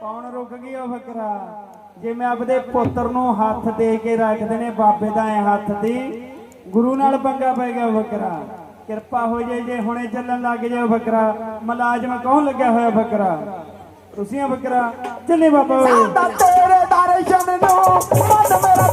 ਕੌਣ ਰੁਕ ਗਈ ਉਹ ਫਕਰਾ ਜਿਵੇਂ ਆਪਦੇ ਪੁੱਤਰ ਨੂੰ ਹੱਥ ਦੇ ਕੇ ਰੱਖਦੇ ਨੇ, ਬਾਬੇ ਦਾ ਐ ਹੱਥ ਦੀ। ਗੁਰੂ ਨਾਲ ਪੰਗਾ ਪੈ ਗਿਆ ਫਕਰਾ। ਕਿਰਪਾ ਹੋ ਜਾਏ ਜੇ ਹੁਣੇ ਚੱਲਣ ਲੱਗ ਜਾਏ ਉਹ ਫਕਰਾ। ਮਲਾਜਮ ਕੌਣ ਲੱਗਿਆ ਹੋਇਆ ਫਕਰਾ? ਤੁਸੀਂ ਆ ਫਕਰਾ। ਚੱਲੇ ਬਾਬਾ ਤੇਰੇ ਦਰਸ਼ਨ ਨੂੰ, ਮਨ ਮੇਰਾ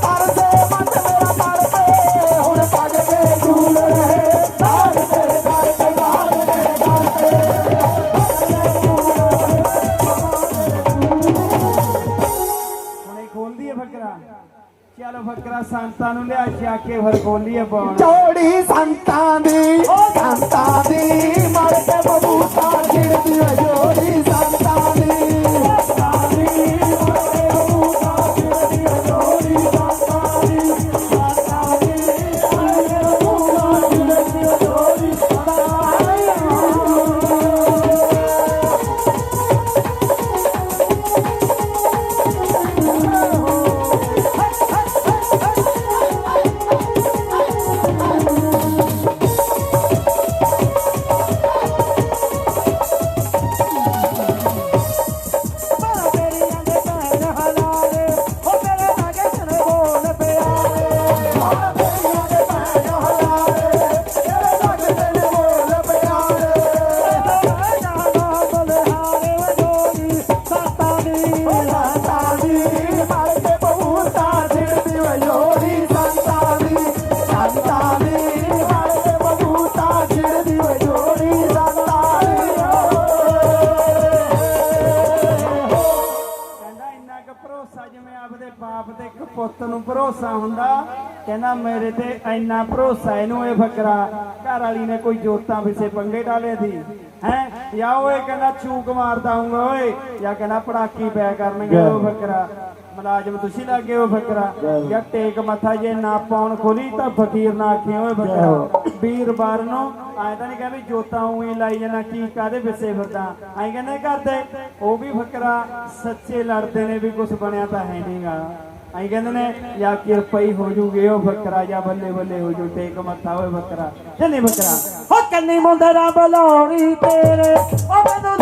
ਚਲੋ ਫਕਰਾ ਸੰਤਾਂ ਨੂੰ ਲਿਆ ਛਾਕੇ ਫਿਰ ਖੋਲੀਏ ਪਾਉਣ ਜੋੜੀ ਸੰਤਾਂ ਦੀ ਸੰਤਾਂ ਭਰੋਸਾ ਜਿਵੇਂ ਆਪਦੇ ਬਾਪ ਤੇ ਇੱਕ ਪੁੱਤ ਨੂੰ ਭਰੋਸਾ ਹੁੰਦਾ ਕਹਿੰਦਾ ਮੇਰੇ ਤੇ ਇੰਨਾ ਭਰੋਸਾ ਇਹਨੂੰ ਇਹ ਫਕਰਾ। ਘਰ ਵਾਲੀ ਨੇ ਕੋਈ ਜੋਤਾਂ ਵਿਸੇ ਪੰਗੇ ਡਾਲੇ ਸੀ। ਹੈ? ਜਾਂ ਓਏ ਕਹਿੰਦਾ ਚੂਕ ਮਾਰਦਾ ਹੂੰਗਾ ਓਏ। ਜਾਂ ਕਹਿੰਦਾ ਪੜਾਕੀ ਪੈ ਕਰਨਗੇ ਉਹ ਫਕਰਾ। ਮੁਲਾਜ਼ਮ ਤੁਸੀਂ ਲੱਗੇ ਉਹ ਫਕਰਾ। ਜਾਂ ਟੇਕ ਮੱਥਾ ਜੇ ਨਾ ਪਾਉਣ ਖੋਲੀ ਤਾਂ ਫਕੀਰ ਨਾ ਆਖੀ ਓਏ ਫਕਰਾ। ਵੀਰਵਾਰ ਨੂੰ ਐ ਤਾਂ ਨਹੀਂ ਕਹਿੰਦੇ ਜੋਤਾਂ ਉਹੀ ਲਾਈ ਜਾਣਾ ਕੀ ਕਾਦੇ ਵਿਸੇ ਫਿਰਦਾ। ਐਂ ਕਹਿੰਦੇ ਕਰਦੇ ਉਹ ਵੀ ਫਕਰਾ ਸੱਚੇ ਲੜਦੇ ਨੇ ਵੀ ਕੁਝ ਬਣਿਆ ਤਾਂ ਹੈ ਨਹੀਂਗਾ ਐਂ ਕਹਿੰਦੇ ਨੇ ਜਾਂ ਕਿਰਪਈ ਹੋ ਜੂਗੇ, ਉਹ ਫਕਰਾ ਜਾਂ ਬੱਲੇ ਬੱਲੇ ਹੋ ਜੂ, ਟੇਕ ਮੱਥਾ ਹੋਏ ਫਕਰਾ ਚੱਲੇ ਫਕਰਾ ਹੋ ਕੰਨੀ ਮੁੰਦਰਾ ਬਲੌਰੀ ਤੇਰੇ, ਉਹ ਮੈਨੂੰ